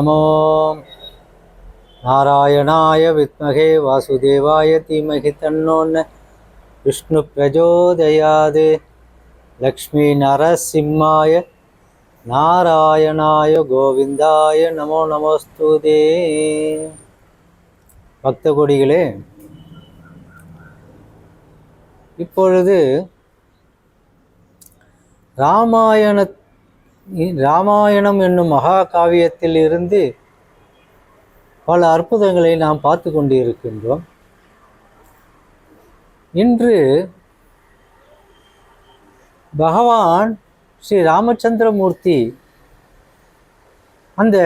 நமோ. நாராயணாய வித்மகே வாசுதேவாய தீமகி தன்னோன்ன. விஷ்ணு பிரஜோதயாது. லக்ஷ்மி நரசிம்மாய. நாராயணாய கோவிந்தாய நமோ நமஸ்துதே. பக்த கொடிகளே இப்பொழுது ராமாயண ராமாயணம் என்னும் மகா காவியத்தில் இருந்து பல அற்புதங்களை நாம் பார்த்து கொண்டிருக்கின்றோம். இன்று பகவான் ஸ்ரீ ராமச்சந்திரமூர்த்தி அந்த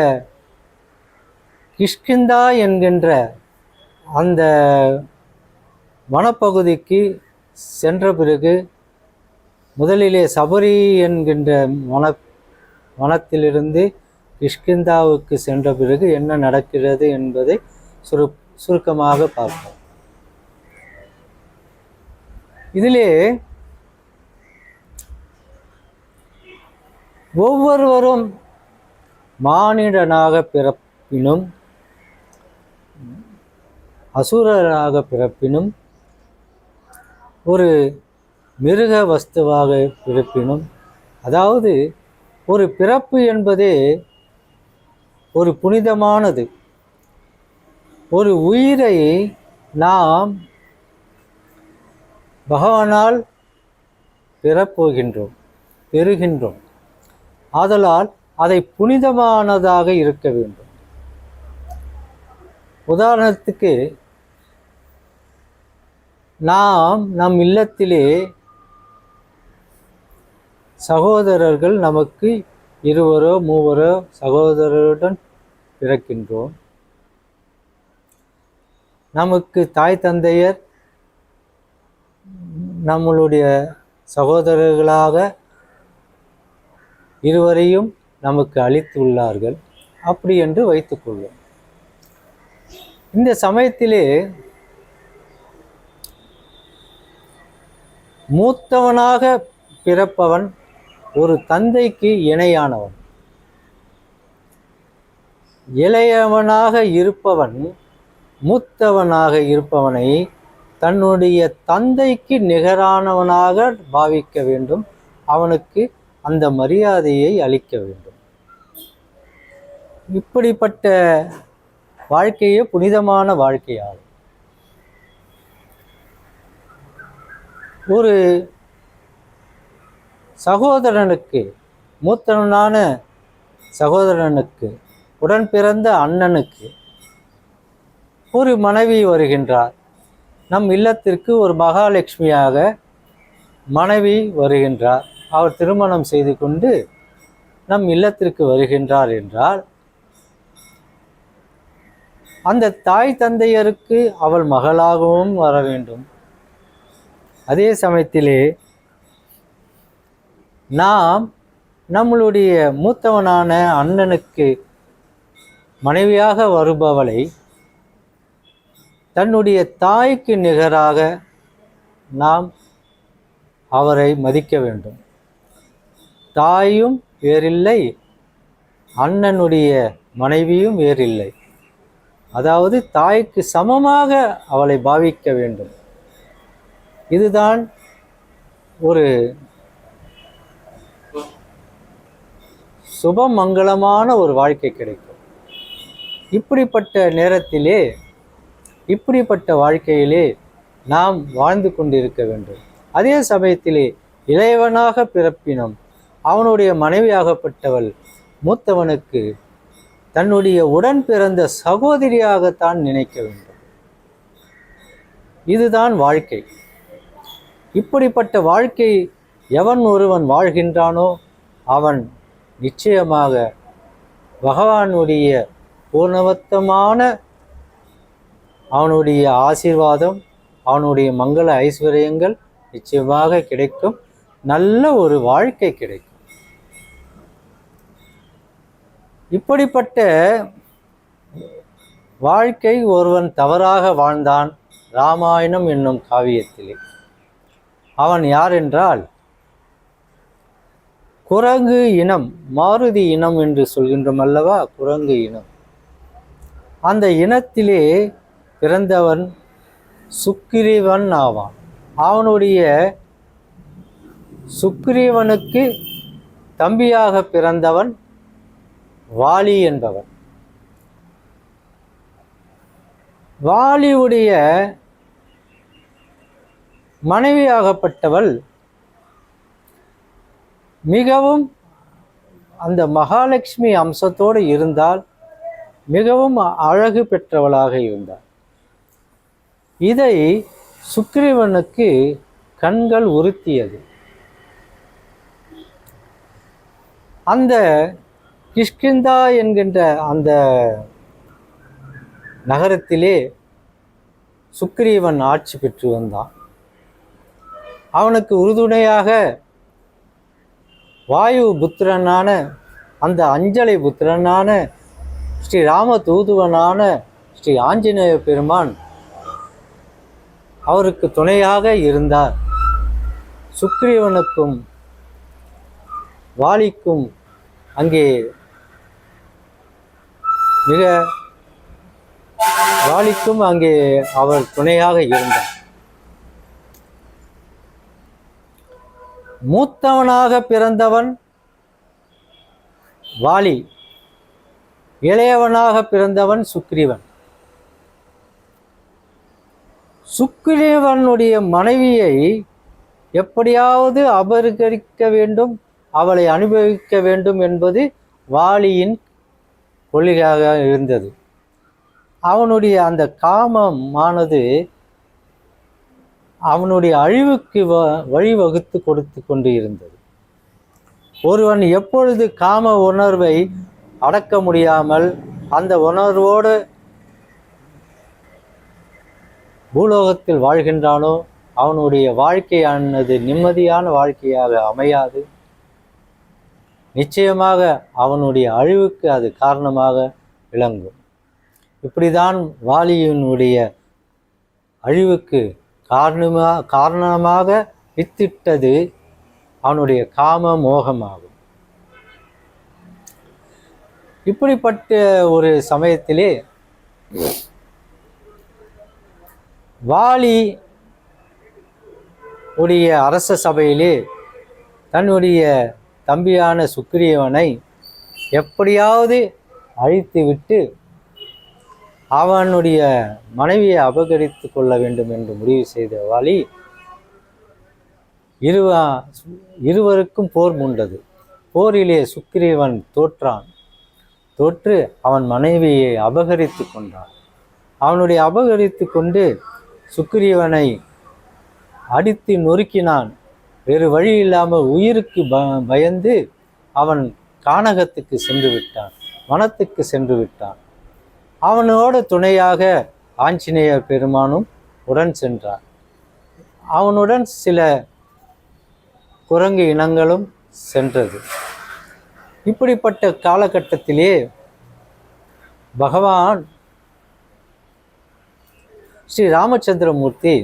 கிஷ்கிந்தா என்கின்ற அந்த வனப்பகுதிக்கு சென்ற பிறகு முதலிலே சபரி என்கின்ற வன வனத்திலிருந்து கிஷ்கிந்தாவுக்கு சென்ற பிறகு என்ன நடக்கிறது என்பதை சுரு சுருக்கமாக பார்ப்போம். இதிலே ஒவ்வொருவரும் மானிடனாக பிறப்பினும் அசுரராக பிறப்பினும் ஒரு மிருக வஸ்துவாக பிறப்பினும் அதாவது ஒரு பிறப்பு என்பதே ஒரு புனிதமானது. ஒரு உயிரை நாம் பகவானால் பெறப்போகின்றோம் பெறுகின்றோம். ஆதலால் அதை புனிதமானதாக இருக்க வேண்டும். உதாரணத்துக்கு நாம் நம் இல்லத்திலே சகோதரர்கள் நமக்கு இருவரோ மூவரோ சகோதரருடன் பிறக்கின்றோம். நமக்கு தாய் தந்தையர் நம்மளுடைய சகோதரர்களாக இருவரையும் நமக்கு அளித்துள்ளார்கள். அப்படி என்று வைத்துக்கொள்வோம் இந்த சமயத்திலே மூத்தவனாக பிறப்பவன் ஒரு தந்தைக்கு இணையானவன். இளையவனாக இருப்பவன் மூத்தவனாக இருப்பவனை தன்னுடைய தந்தைக்கு நிகரானவனாக பாவிக்க வேண்டும். அவனுக்கு அந்த மரியாதையை அளிக்க வேண்டும். இப்படிப்பட்ட வாழ்க்கையே புனிதமான வாழ்க்கையாகும். ஒரு சகோதரனுக்கு மூத்தவனான சகோதரனுக்கு உடன் பிறந்த அண்ணனுக்கு ஒரு மனைவி வருகின்றார். நம் இல்லத்திற்கு ஒரு மகாலட்சுமியாக மனைவி வருகின்றார். அவர் திருமணம் செய்து கொண்டு நம் இல்லத்திற்கு வருகின்றார் என்றால் அந்த தாய் தந்தையருக்கு அவள் மகளாகவும் வர வேண்டும். அதே சமயத்திலே நாம் நம்மளுடைய மூத்தவனான அண்ணனுக்கு மனைவியாக வருபவளை தன்னுடைய தாய்க்கு நிகராக நாம் அவரை மதிக்க வேண்டும். தாயும் வேறில்லை அண்ணனுடைய மனைவியும் வேறில்லை. அதாவது தாய்க்கு சமமாக அவளை பாவிக்க வேண்டும். இதுதான் ஒரு சுபமங்கலமான ஒரு வாழ்க்கை கிடைக்கும். இப்படிப்பட்ட நேரத்திலே இப்படிப்பட்ட வாழ்க்கையிலே நாம் வாழ்ந்து கொண்டிருக்க வேண்டும். அதே சமயத்திலே இளையவனாக பிறப்பினம் அவனுடைய மனைவியாகப்பட்டவள் மூத்தவனுக்கு தன்னுடைய உடன் பிறந்த சகோதரியாகத்தான் நினைக்க வேண்டும். இதுதான் வாழ்க்கை. இப்படிப்பட்ட வாழ்க்கை எவன் ஒருவன் வாழ்கின்றானோ அவன் நிச்சயமாக பகவானுடைய பூர்ணவத்தமான அவனுடைய ஆசீர்வாதம் அவனுடைய மங்கள ஐஸ்வர்யங்கள் நிச்சயமாக கிடைக்கும். நல்ல ஒரு வாழ்க்கை கிடைக்கும். இப்படிப்பட்ட வாழ்க்கை ஒருவன் தவறாக வாழ்ந்தான் ராமாயணம் என்னும் காவியத்திலே. அவன் யார் என்றால் குரங்கு இனம் மாருதி இனம் என்று சொல்கின்றோம் அல்லவா? குரங்கு இனம். அந்த இனத்திலே பிறந்தவன் சுக்கிரீவன் ஆவான். அவனுடைய சுக்கிரீவனுக்கு தம்பியாக பிறந்தவன் வாலி என்பவன். வாலியுடைய மனைவியாகப்பட்டவள் மிகவும் அந்த மகாலட்சுமி அம்சத்தோடு இருந்தால் மிகவும் அழகு பெற்றவளாக இருந்தார் இதை சுக்கிரீவனுக்கு கண்கள் உறுத்தியது. அந்த கிஷ்கிந்தா என்கின்ற அந்த நகரத்திலே சுக்கிரீவன் ஆட்சி பெற்று வந்தான். அவனுக்கு உறுதுணையாக வாயு புத்திரனான அந்த அஞ்சலை புத்திரனான ஸ்ரீ ராம தூதுவனான ஸ்ரீ ஆஞ்சநேய பெருமான் அவருக்கு துணையாக இருந்தார். சுக்ரீவனுக்கும் வாலிக்கும் அங்கே மிக வாலிக்கும் அங்கே அவர் துணையாக இருந்தார். மூத்தவனாக பிறந்தவன் வாலி இளையவனாக பிறந்தவன் சுக்ரீவன். சுக்ரீவனுடைய மனைவியை எப்படியாவது அபகரிக்க வேண்டும் அவளை அனுபவிக்க வேண்டும் என்பது வாலியின் கொள்கையாக இருந்தது. அவனுடைய அந்த காமமானது அவனுடைய அழிவுக்கு வ வழிவகுத்து கொடுத்து கொண்டு இருந்தது ஒருவன் எப்பொழுது காம உணர்வை அடக்க முடியாமல் அந்த உணர்வோடு பூலோகத்தில் வாழ்கின்றானோ அவனுடைய வாழ்க்கையானது நிம்மதியான வாழ்க்கையாக அமையாது. நிச்சயமாக அவனுடைய அழிவுக்கு அது காரணமாக விளங்கும். இப்படிதான் வாலியினுடைய அழிவுக்கு காரணமா காரணமாக வித்திட்டது அவனுடைய காம மோகமாகும் இப்படிப்பட்ட ஒரு சமயத்திலே வாலி உடைய அரச சபையிலே தன்னுடைய தம்பியான சுக்கிரியவனை எப்படியாவது அழித்துவிட்டு அவனுடைய மனைவியை அபகரித்து கொள்ள வேண்டும் என்று முடிவு செய்த வாலி இருவ இருவருக்கும் போர் மூண்டது. போரிலே சுக்கிரீவன் தோற்றான். தோற்று அவன் மனைவியை அபகரித்து கொண்டான். அவனுடைய அபகரித்து கொண்டு சுக்கிரீவனை அடித்து நொறுக்கினான். வேறு வழி இல்லாமல் உயிருக்கு ப பயந்து அவன் கானகத்துக்கு சென்று விட்டான். வனத்துக்கு சென்று விட்டான். அவனோட துணையாக ஆஞ்சநேயர் பெருமானும் உடன் சென்றார். அவனுடன் சில குரங்கு இனங்களும் சென்றது. இப்படிப்பட்ட காலகட்டத்திலே பகவான் ஸ்ரீ ராமச்சந்திரமூர்த்தி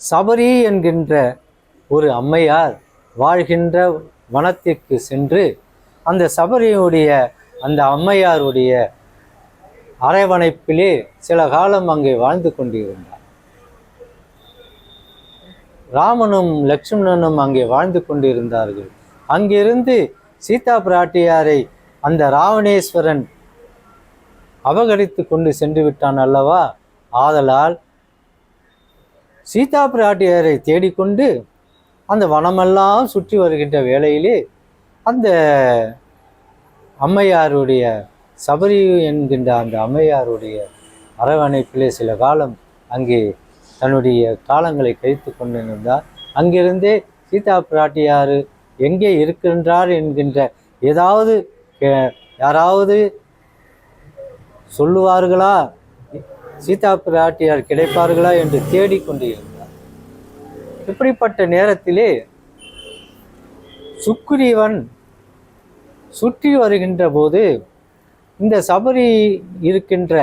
சபரி என்கின்ற ஒரு அம்மையார் வாழ்கின்ற வனத்திற்கு சென்று அந்த சபரியுடைய அந்த அம்மையாருடைய அரவணைப்பிலே சில காலம் அங்கே வாழ்ந்து கொண்டிருந்தார். ராமனும் லக்ஷ்மணனும் அங்கே வாழ்ந்து கொண்டிருந்தார்கள். அங்கிருந்து சீதா பிராட்டியாரை அந்த ராவணேஸ்வரன் அபகரித்து கொண்டு சென்று விட்டான் அல்லவா? ஆதலால் சீதா பிராட்டியாரை தேடிக்கொண்டு அந்த வனமெல்லாம் சுற்றி வருகின்ற வேளையிலே அந்த அம்மையாருடைய சபரி என்கின்ற அந்த அம்மையாருடைய அரவணைப்பிலே சில காலம் அங்கே தன்னுடைய காலங்களை கழித்து கொண்டிருந்தார். அங்கிருந்தே சீதா பிராட்டியார் எங்கே இருக்கின்றார் என்கின்ற ஏதாவது யாராவது சொல்லுவார்களா? சீதா பிராட்டியார் கிடைப்பார்களா என்று தேடிக்கொண்டு இருந்தார் இப்படிப்பட்ட நேரத்திலே சுக்ரீவன் சுற்றி வருகின்ற போது இந்த சபரி இருக்கின்ற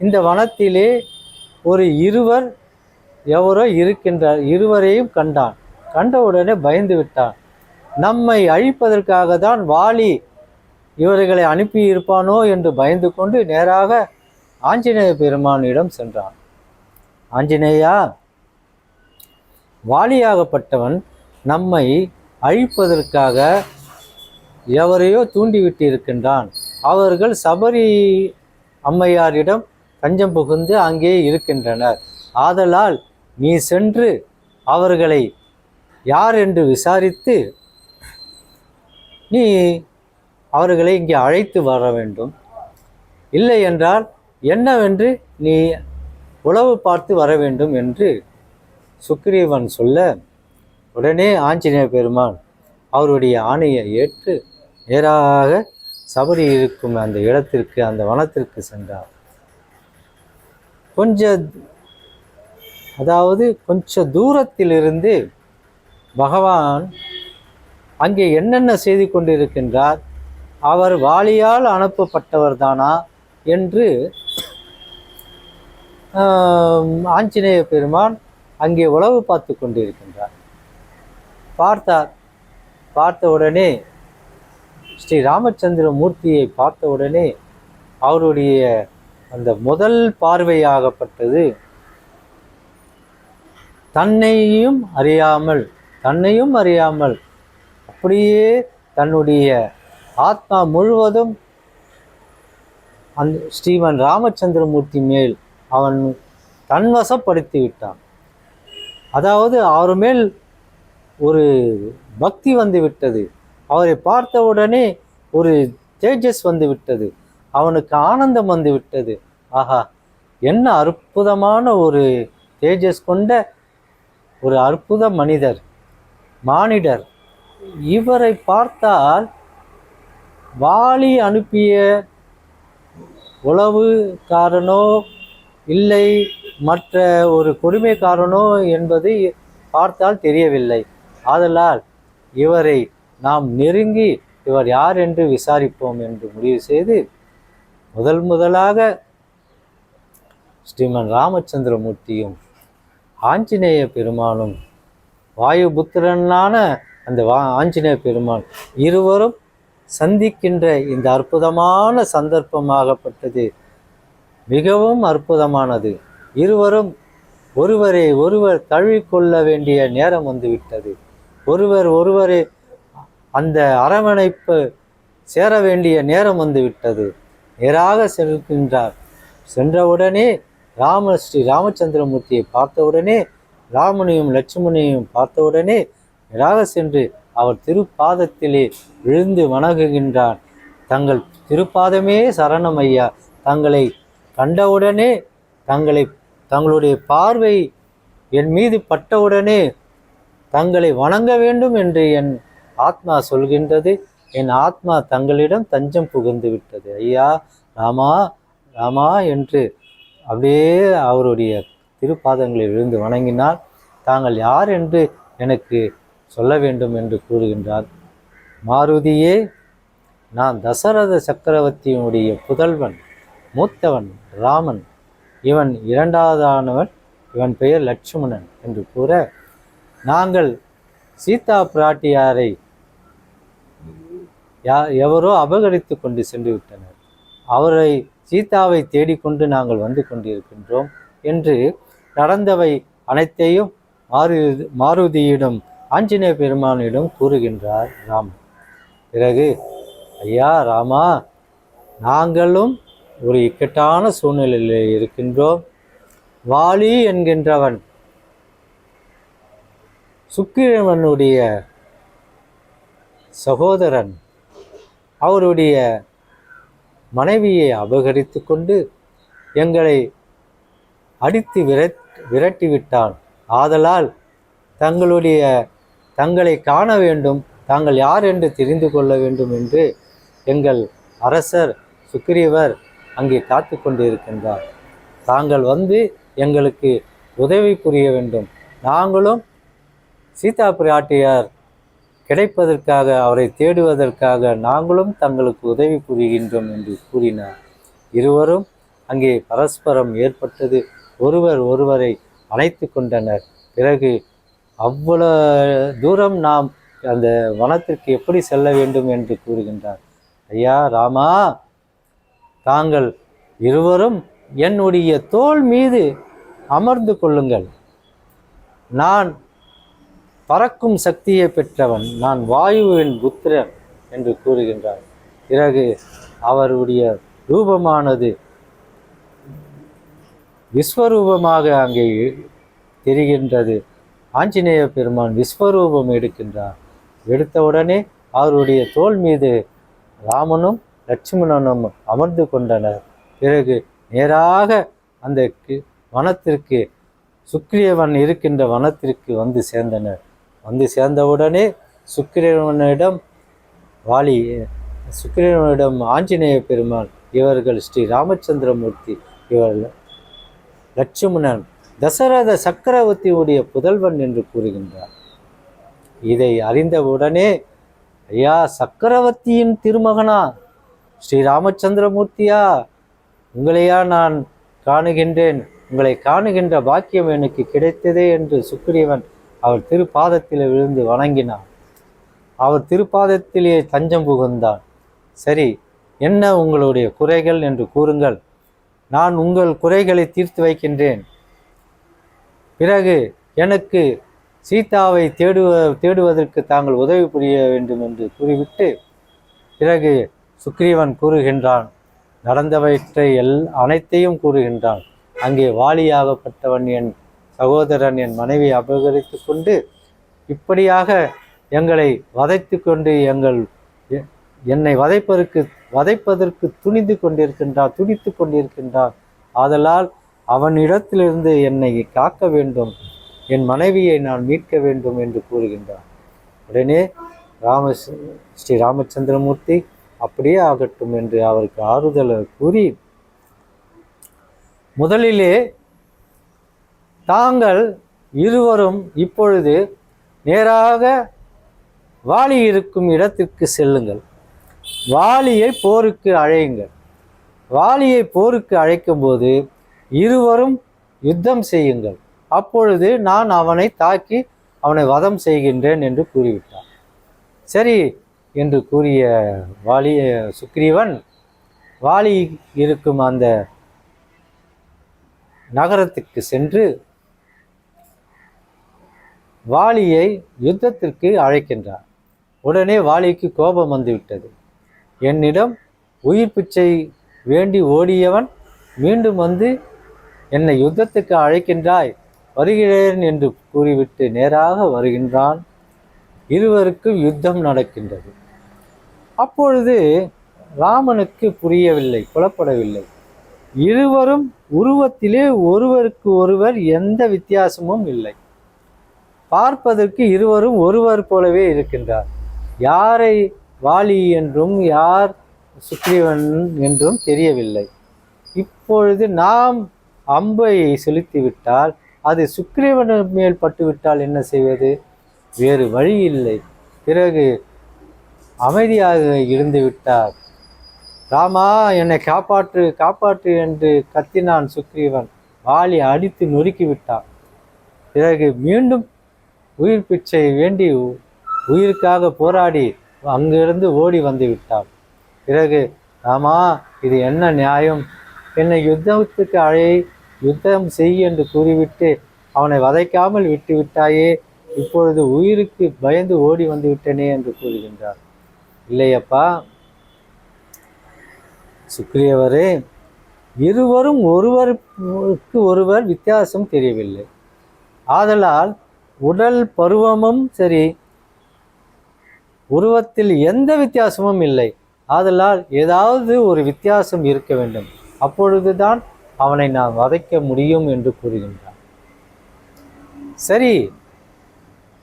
இந்த வனத்திலே ஒரு இருவர் எவரோ இருக்கின்றார் இருவரையும் கண்டான். கண்டவுடனே பயந்து விட்டான். நம்மை அழிப்பதற்காக தான் வாலி இவர்களை அனுப்பி இருப்பானோ என்று பயந்து கொண்டு நேராக ஆஞ்சநேய பெருமானிடம் சென்றான். ஆஞ்சநேயா வாலியாகப்பட்டவன் நம்மை அழிப்பதற்காக எவரையோ தூண்டிவிட்டு இருக்கின்றான் அவர்கள் சபரி அம்மையாரிடம் தஞ்சம் புகுந்து அங்கே இருக்கின்றனர். ஆதலால் நீ சென்று அவர்களை யார் என்று விசாரித்து நீ அவர்களை இங்கே அழைத்து வர வேண்டும். இல்லை என்றால் என்னவென்று நீ உளவு பார்த்து வர வேண்டும் என்று சுக்ரீவன் சொல்ல உடனே ஆஞ்சநேய பெருமான் அவருடைய ஆணையை ஏற்று நேராக சபரி இருக்கும் அந்த இடத்திற்கு அந்த வனத்திற்கு சென்றார். கொஞ்ச அதாவது கொஞ்ச தூரத்திலிருந்து பகவான் அங்கே என்னென்ன செய்து கொண்டிருக்கின்றார்? அவர் வாளியால் அனுப்பப்பட்டவர் தானா என்று ஆஞ்சநேய பெருமான் அங்கே உளவு பார்த்து கொண்டிருக்கின்றார். பார்த்தார். பார்த்த உடனே ஸ்ரீ ராமச்சந்திர மூர்த்தியை பார்த்த உடனே அவருடைய அந்த முதல் பார்வையாகப்பட்டது தன்னையும் அறியாமல் தன்னையும் அறியாமல் அப்படியே தன்னுடைய ஆத்மா முழுவதும் அந்த ஸ்ரீமன் ராமச்சந்திரமூர்த்தி மேல் அவன் தன்வசப்படுத்தி விட்டான். அதாவது அவர் மேல் ஒரு பக்தி வந்து விட்டது. அவரை பார்த்த உடனே ஒரு தேஜஸ் வந்து விட்டது அவனுக்கு ஆனந்தம் வந்து விட்டது ஆஹா என்ன அற்புதமான ஒரு தேஜஸ் கொண்ட ஒரு அற்புத மனிதர் மானிடர். இவரை பார்த்தால் வாலி அனுப்பிய உளவுக்காரனோ இல்லை மற்ற ஒரு கொடுமைக்காரனோ என்பது பார்த்தால் தெரியவில்லை. ஆதலால் இவரை நாம் நெருங்கி இவர் யார் என்று விசாரிப்போம் என்று முடிவு செய்து முதல் முதலாக ஸ்ரீமன் ராமச்சந்திரமூர்த்தியும் ஆஞ்சநேய பெருமானும் வாயுபுத்திரனான அந்த வா ஆஞ்சநேய பெருமான் இருவரும் சந்திக்கின்ற இந்த அற்புதமான சந்தர்ப்பமாகப்பட்டது. மிகவும் அற்புதமானது. இருவரும் ஒருவரை ஒருவர் தழுவிக்கொள்ள வேண்டிய நேரம் வந்துவிட்டது. ஒருவர் ஒருவரை அந்த அரவணைப்பு சேர வேண்டிய நேரம் வந்துவிட்டது. நேராக செல்கின்றார் சென்றவுடனே ராம ஸ்ரீ ராமச்சந்திரமூர்த்தியை பார்த்தவுடனே ராமனையும் லட்சுமணையும் பார்த்தவுடனே நேராக சென்று அவர் திருப்பாதத்திலே விழுந்து வணங்குகின்றான் தங்கள் திருப்பாதமே சரணம் ஐயா. தங்களை கண்டவுடனே தங்களை தங்களுடைய பார்வை என் மீது பட்டவுடனே தங்களை வணங்க வேண்டும் என்று என் ஆத்மா சொல்கின்றது என் ஆத்மா தங்களிடம் தஞ்சம் புகுந்து விட்டது. ஐயா ராமா ராமா என்று அப்படியே அவருடைய திருப்பாதங்களில் விழுந்து வணங்கினால் தாங்கள் யார் என்று எனக்கு சொல்ல வேண்டும் என்று கூறுகின்றார். மாருதியே நான் தசரத சக்கரவர்த்தியினுடைய புதல்வன் மூத்தவன் ராமன் இவன் இரண்டாவதானவன் இவன் பெயர் லட்சுமணன் என்று கூற நாங்கள் சீதா பிராட்டியாரை யா எவரோ அபகரித்து கொண்டு சென்று விட்டனர் அவரை சீதாவை தேடிக்கொண்டு நாங்கள் வந்து கொண்டிருக்கின்றோம் என்று நடந்தவை அனைத்தையும் மாரு மாருதியிடம் ஆஞ்சநேய பெருமானிடம் கூறுகின்றார் ராம் பிறகு ஐயா ராமா நாங்களும் ஒரு இக்கட்டான சூழ்நிலையில் இருக்கின்றோம். வாலி என்கின்றவன் சுக்கிரவனுடைய சகோதரன் அவருடைய மனைவியை அபகரித்து கொண்டு எங்களை அடித்து விரட் விரட்டிவிட்டான். ஆதலால் தங்களுடைய தங்களை காண வேண்டும் தாங்கள் யார் என்று தெரிந்து கொள்ள வேண்டும் என்று எங்கள் அரசர் சுக்ரீவர் அங்கே காத்து கொண்டிருக்கின்றார். தாங்கள் வந்து எங்களுக்கு உதவி புரிய வேண்டும். நாங்களும் சீதா பிராட்டியார் கிடைப்பதற்காக அவரை தேடுவதற்காக நாங்களும் தங்களுக்கு உதவி புரிகின்றோம் என்று கூறினார். இருவரும் அங்கே பரஸ்பரம் ஏற்பட்டது. ஒருவர் ஒருவரை அணைத்து கொண்டனர். பிறகு அவ்வளோ தூரம் நாம் அந்த வனத்திற்கு எப்படி செல்ல வேண்டும்? என்று கூறுகின்றார். ஐயா ராமா தாங்கள் இருவரும் என்னுடைய தோள் மீது அமர்ந்து கொள்ளுங்கள். நான் பறக்கும் சக்தியை பெற்றவன் நான் வாயுவின் புத்திரன் என்று கூறுகின்றார் பிறகு அவருடைய ரூபமானது விஸ்வரூபமாக அங்கே தெரிகின்றது. ஆஞ்சநேய பெருமான் விஸ்வரூபம் எடுக்கின்றார். எடுத்தவுடனே அவருடைய தோள் மீது ராமனும் லட்சுமணனும் அமர்ந்து கொண்டனர். பிறகு நேராக அந்த கி- வனத்திற்கு சுக்கிரியவன் இருக்கின்ற வனத்திற்கு வந்து சேர்ந்தனர். வந்து சேர்ந்தவுடனே சுக்கிரவனிடம் வாலி சுக்கிரவனிடம் ஆஞ்சநேய பெருமான் இவர்கள் ஸ்ரீ ராமச்சந்திரமூர்த்தி இவர்கள் லட்சுமணன் தசரத சக்கரவர்த்தியுடைய புதல்வன் என்று கூறுகின்றார். இதை அறிந்தவுடனே ஐயா சக்கரவர்த்தியின் திருமகனா ஸ்ரீ ராமச்சந்திரமூர்த்தியா உங்களையா நான் காணுகின்றேன் உங்களை காணுகின்ற பாக்கியம் எனக்கு கிடைத்ததே என்று சுக்கிரீவன் அவர் திருப்பாதத்தில் விழுந்து வணங்கினான். அவர் திருப்பாதத்திலேயே தஞ்சம் புகுந்தான். சரி என்ன உங்களுடைய குறைகள் என்று கூறுங்கள். நான் உங்கள் குறைகளை தீர்த்து வைக்கின்றேன். பிறகு எனக்கு சீதாவை தேடுவ தேடுவதற்கு தாங்கள் உதவி புரிய வேண்டும் என்று கூறிவிட்டு பிறகு சுக்ரீவன் கூறுகின்றான் நடந்தவற்றை எல் அனைத்தையும் கூறுகின்றான். அங்கே வாலியாகப்பட்டவன் என் சகோதரன் என் மனைவி அபகரித்து கொண்டு இப்படியாக எங்களை வதைத்து கொண்டு எங்கள் எ- என்னை வதைப்பதற்கு வதைப்பதற்கு துணிந்து கொண்டிருக்கின்றார் துடித்து கொண்டிருக்கின்றார். ஆதலால் அவனிடத்திலிருந்து என்னை காக்க வேண்டும் என் மனைவியை நான் மீட்க வேண்டும் என்று கூறுகின்றார். உடனே ராம ஸ்ரீ ராமச்சந்திரமூர்த்தி அப்படியே ஆகட்டும் என்று அவருக்கு ஆறுதல் கூறி முதலிலே தாங்கள் இருவரும் இப்பொழுது நேராக வாலி இருக்கும் இடத்திற்கு செல்லுங்கள். வாலியை போருக்கு அழையுங்கள். வாலியை போருக்கு அழைக்கும்போது இருவரும் யுத்தம் செய்யுங்கள். அப்பொழுது நான் அவனை தாக்கி அவனை வதம் செய்கின்றேன் என்று கூறிவிட்டார். சரி என்று கூறிய வாலி சுக்ரீவன் வாலி இருக்கும் அந்த நகரத்துக்கு சென்று வாலியை யுத்தத்திற்கு அழைக்கின்றார். உடனே வாலிக்கு கோபம் வந்துவிட்டது. என்னிடம் உயிர் பிச்சை வேண்டி ஓடியவன் மீண்டும் வந்து என்னை யுத்தத்துக்கு அழைக்கின்றாய் வருகிறேன் என்று கூறிவிட்டு நேராக வருகின்றான். இருவருக்கும் யுத்தம் நடக்கின்றது. அப்பொழுது ராமனுக்கு புரியவில்லை புலப்படவில்லை. இருவரும் உருவத்திலே ஒருவருக்கு ஒருவர் எந்த வித்தியாசமும் இல்லை. பார்ப்பதற்கு இருவரும் ஒருவர் போலவே இருக்கின்றார். யாரை வாலி என்றும் யார் சுக்ரீவன் என்றும் தெரியவில்லை. இப்பொழுது நாம் அம்பை செலுத்திவிட்டால் அது சுக்ரீவன் மேல் பட்டுவிட்டால் என்ன செய்வது? வேறு வழி இல்லை. பிறகு அமைதியாக இருந்து விட்டார். ராமா என்னை காப்பாற்று காப்பாற்று என்று கத்தினான் சுக்ரீவன். வாலி அடித்து நொறுக்கி விட்டான். பிறகு மீண்டும் உயிர் பிச்சை வேண்டி உ- உயிருக்காக போராடி அங்கிருந்து ஓடி வந்து விட்டான் பிறகு ஆமா இது என்ன நியாயம்? என்னை யுத்தத்துக்கு அழை யுத்தம் செய் என்று கூறிவிட்டு அவனை வதைக்காமல் விட்டு விட்டாயே இப்பொழுது உயிருக்கு பயந்து ஓடி வந்து விட்டனே என்று கூறுகின்றார். இல்லையப்பா சுக்ரியவரே இருவரும் ஒருவருக்கு ஒருவர் வித்தியாசம் தெரியவில்லை. ஆதலால் உடல் பருவமும் சரி உருவத்தில் எந்த வித்தியாசமும் இல்லை. ஆதலால் ஏதாவது ஒரு வித்தியாசம் இருக்க வேண்டும். அப்பொழுதுதான் அவனை நான் வதைக்க முடியும் என்று கூறுகின்றான். சரி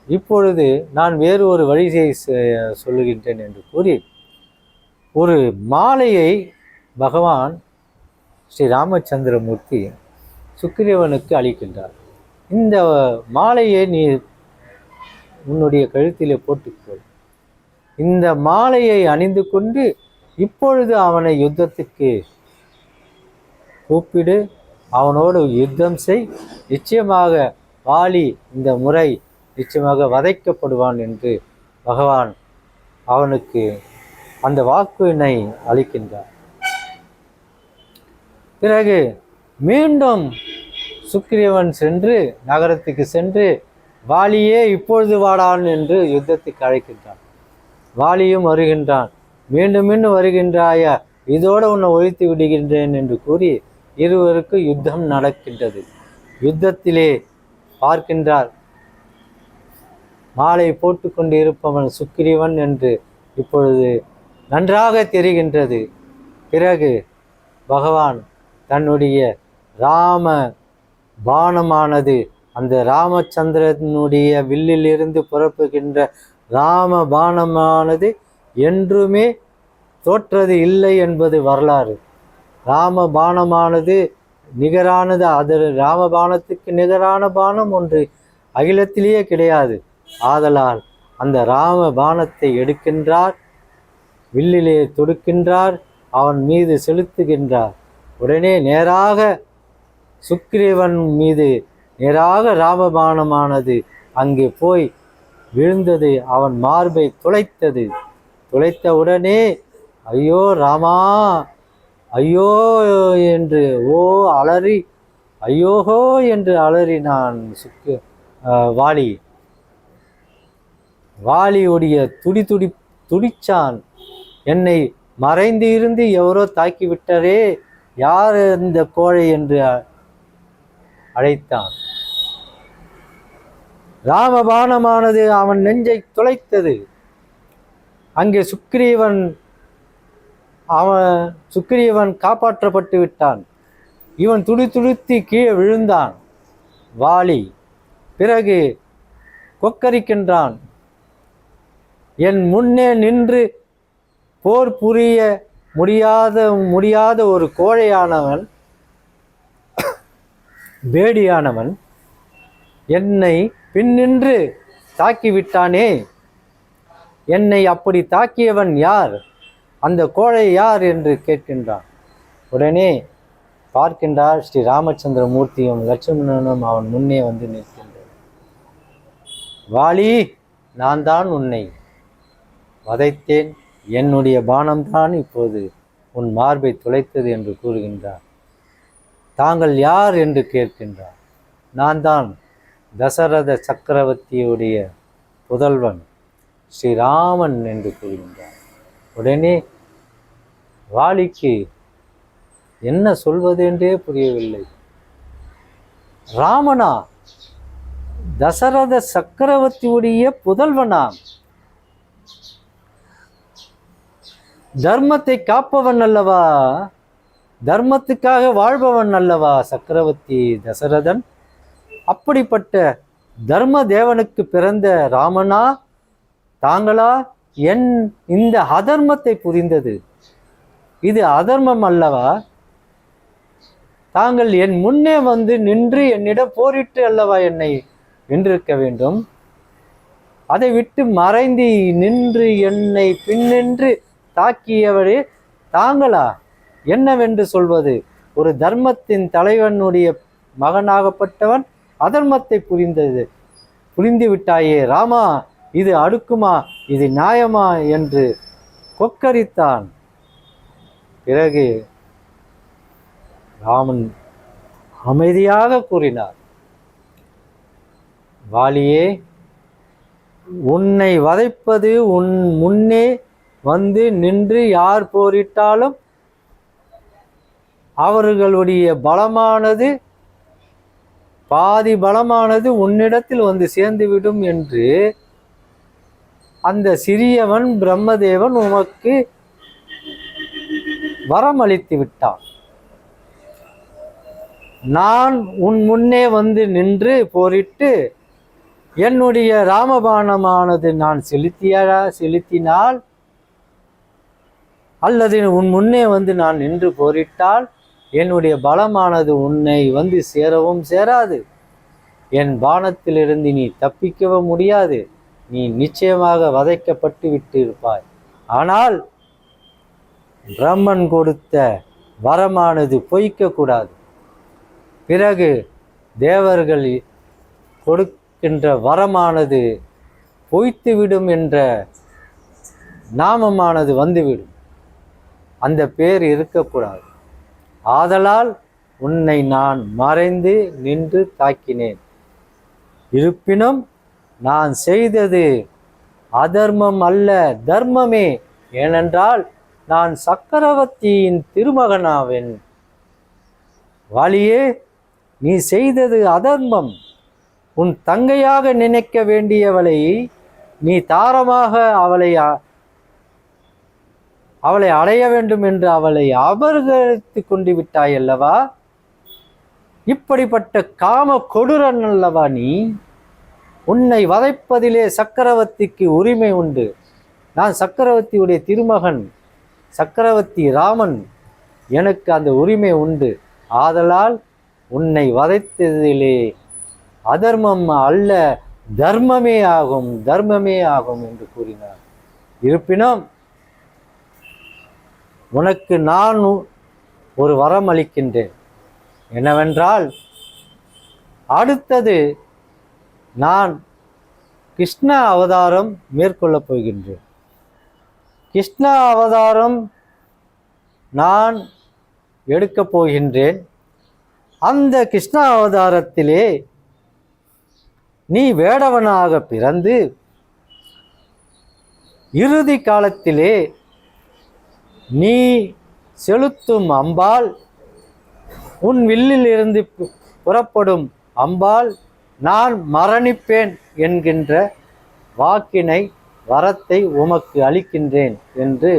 இப்பொழுது நான் வேறு ஒரு வழியை சொல்லுகின்றேன் என்று கூறி ஒரு மாலையை பகவான் ஸ்ரீ ராமச்சந்திரமூர்த்தி சுக்கிரவனுக்கு அளிக்கின்றார். இந்த மாலையை நீ உன்னுடைய கழுத்திலே போட்டுக்கொள். இந்த மாலையை அணிந்து கொண்டு இப்பொழுது அவனை யுத்தத்துக்கு கூப்பிடு. அவனோடு யுத்தம் செய். நிச்சயமாக வாலி இந்த முறை நிச்சயமாக வதைக்கப்படுவான் என்று பகவான் அவனுக்கு அந்த வாக்குவினை அளிக்கின்றார். பிறகு மீண்டும் சுக்கிரீவன் சென்று நகரத்துக்கு சென்று வாலியே இப்பொழுது வாடான் என்று யுத்தத்துக்கு அழைக்கின்றான். வாலியும் வருகின்றான். மீண்டும் மீண்டும் வருகின்றாயா? இதோடு உன்னை ஒழித்து விடுகின்றேன் என்று கூறி இருவருக்கு யுத்தம் நடக்கின்றது. யுத்தத்திலே பார்க்கின்றார். மாலை போட்டுக்கொண்டு இருப்பவன் சுக்கிரீவன் என்று இப்பொழுது நன்றாக தெரிகின்றது. பிறகு பகவான் தன்னுடைய ராம பானமானது. அந்த ராமச்சந்திரனுடைய வில்லிலிருந்து புறப்புகின்ற ராம பானமானது என்றுமே தோற்றது இல்லை என்பது வரலாறு. ராம பானமானது நிகரானது அது ராமபானத்துக்கு நிகரான பானம் ஒன்று அகிலத்திலேயே கிடையாது. ஆதலால் அந்த ராம பானத்தை எடுக்கின்றார் வில்லிலே தொடுக்கின்றார் அவன் மீது செலுத்துகின்றார். உடனே நேராக சுக்கிரீவன் மீது நேராக ராமபானமானது அங்கே போய் விழுந்தது. அவன் மார்பை துளைத்தது. துளைத்த உடனே ஐயோ ராமா ஐயோ என்று ஓ அலறி ஐயோஹோ என்று அலறினான் சுக்கு வாலி. வாலியுடைய துடி துடி துடிச்சான். என்னை மறைந்து இருந்து எவரோ தாக்கி விட்டாரே யார் இந்த கோழை? என்று அழைத்தான். ராமபானமானது அவன் நெஞ்சை துளைத்தது. அங்கே சுக்ரீவன் அவன் சுக்ரீவன் காப்பாற்றப்பட்டு விட்டான். இவன் துடி துடித்து கீழே விழுந்தான். வாலி பிறகு கொக்கரிக்கின்றான். என் முன்னே நின்று போர் புரிய முடியாத முடியாத ஒரு கோழையானவன் பேடியானவன் என்னை பின்னின்று தாக்கிவிட்டானே? என்னை அப்படி தாக்கியவன் யார்? அந்த கோழை யார்? என்று கேட்கின்றான். உடனே பார்க்கின்றார் ஸ்ரீ ராமச்சந்திரமூர்த்தியும் லட்சுமணனும் அவன் முன்னே வந்து நிற்கின்றான் வாலி நான் தான் உன்னை வதைத்தேன். என்னுடைய பானம்தான் இப்போது உன் மார்பை துளைத்தது என்று கூறுகின்றார் தாங்கள் யார் என்று கேட்கின்றார். நான் தான் தசரத சக்கரவர்த்தியுடைய புதல்வன் ஸ்ரீராமன் என்று கூறுகின்றார். உடனே வாலிக்கு என்ன சொல்வது என்றே புரியவில்லை. ராமனா? தசரத சக்கரவர்த்தியுடைய புதல்வனா? தர்மத்தை காப்பவன் அல்லவா? தர்மத்துக்காக வாழ்பவன் அல்லவா சக்கரவர்த்தி தசரதன்? அப்படிப்பட்ட தர்ம தேவனுக்கு பிறந்த ராமனா? தாங்களா? என் இந்த அதர்மத்தை புரிந்தது. இது அதர்மம் அல்லவா? தாங்கள் என் முன்னே வந்து நின்று என்னிடம் போரிட்டு அல்லவா என்னை வென்றிருக்க வேண்டும்? அதை விட்டு மறைந்து நின்று என்னை பின்னின்று தாக்கியவரே தாங்களா? என்னவென்று சொல்வது? ஒரு தர்மத்தின் தலைவனுடைய மகனாகப்பட்டவன் அதர்மத்தை புரிந்தது. புரிந்து விட்டாயே ராமா இது அடுக்குமா இது நியாயமா என்று கொக்கரித்தான். பிறகு ராமன் அமைதியாக கூறினார் வாலியே உன்னை வதைப்பது உன் முன்னே வந்து நின்று யார் போரிட்டாலும் அவர்களுடைய பலமானது பாதி பலமானது உன்னிடத்தில் வந்து சேர்ந்துவிடும் என்று அந்த சிறியவன் பிரம்மதேவன் உமக்கு வரமளித்து விட்டான். நான் உன் முன்னே வந்து நின்று போரிட்டு என்னுடைய ராமபானமானது நான் செலுத்தியா செலுத்தினால் அல்லது உன் முன்னே வந்து நான் நின்று போரிட்டால் என்னுடைய பலமானது உன்னை வந்து சேரவும் சேராது. என் பானத்திலிருந்து நீ தப்பிக்கவும் முடியாது. நீ நிச்சயமாக வதைக்கப்பட்டு விட்டு இருப்பாய் ஆனால் பிரம்மன் கொடுத்த வரமானது பொய்க்கக்கூடாது பிறகு தேவர்கள் கொடுக்கின்ற வரமானது பொய்த்துவிடும் என்ற நாமமானது வந்துவிடும். அந்த பேர் இருக்கக்கூடாது. ஆதலால் உன்னை நான் மறைந்து நின்று தாக்கினேன். இருப்பினும் நான் செய்தது அதர்மம் அல்ல தர்மமே. ஏனென்றால் நான் சக்கரவர்த்தியின் திருமகனாவேன். வாலியே நீ செய்தது அதர்மம். உன் தங்கையாக நினைக்க வேண்டியவளை நீ தாரமாக அவளை அவளை அடைய வேண்டும் என்று அவளை அபகரித்து கொண்டு விட்டாய் அல்லவா? இப்படிப்பட்ட காம கொடூரன் அல்லவா நீ? உன்னை வதைப்பதிலே சக்கரவர்த்திக்கு உரிமை உண்டு. நான் சக்கரவர்த்தியுடைய திருமகன் சக்கரவர்த்தி ராமன் எனக்கு அந்த உரிமை உண்டு. ஆதலால் உன்னை வதைத்ததிலே அதர்மம் அல்ல தர்மமே ஆகும் தர்மமே ஆகும் என்று கூறினார். இருப்பினும் உனக்கு நான் ஒரு வரம் அளிக்கின்றேன் என்னவென்றால் அடுத்தது நான் கிருஷ்ண அவதாரம் மேற்கொள்ளப் போகின்றேன். கிருஷ்ண அவதாரம் நான் எடுக்கப் போகின்றேன். அந்த கிருஷ்ண அவதாரத்திலே நீ வேடவனாக பிறந்து இறுதி காலத்திலே நீ செலுத்தும் அம்பால் உன் வில்லில் இருந்து புறப்படும் அம்பால் நான் மரணிப்பேன் என்கின்ற வாக்கினை வரத்தை உமக்கு அளிக்கின்றேன் என்று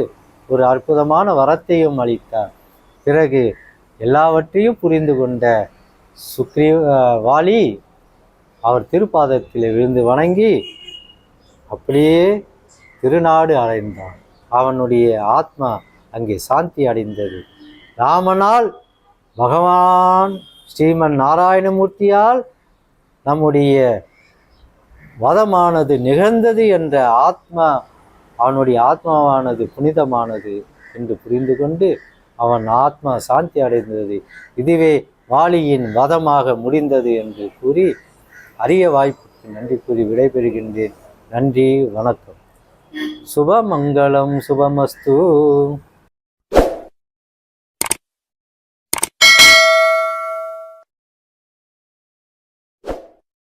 ஒரு அற்புதமான வரத்தையும் அளித்தார். பிறகு எல்லாவற்றையும் புரிந்து கொண்ட சுக்ரீ வாலி அவர் திருப்பாதத்தில் விழுந்து வணங்கி அப்படியே திருநாடு அடைந்தான். அவனுடைய ஆத்மா அங்கே சாந்தி அடைந்தது. ராமனால் பகவான் ஸ்ரீமன் நாராயணமூர்த்தியால் நம்முடைய வதமானது நிகழ்ந்தது என்ற ஆத்மா அவனுடைய ஆத்மாவானது புனிதமானது என்று புரிந்து கொண்டு அவன் ஆத்மா சாந்தி அடைந்தது. இதுவே வாலியின் வதமாக முடிந்தது என்று கூறி அரிய வாய்ப்புக்கு நன்றி கூறி விடைபெறுகின்றேன். நன்றி வணக்கம். சுபமங்கலம் சுபமஸ்து.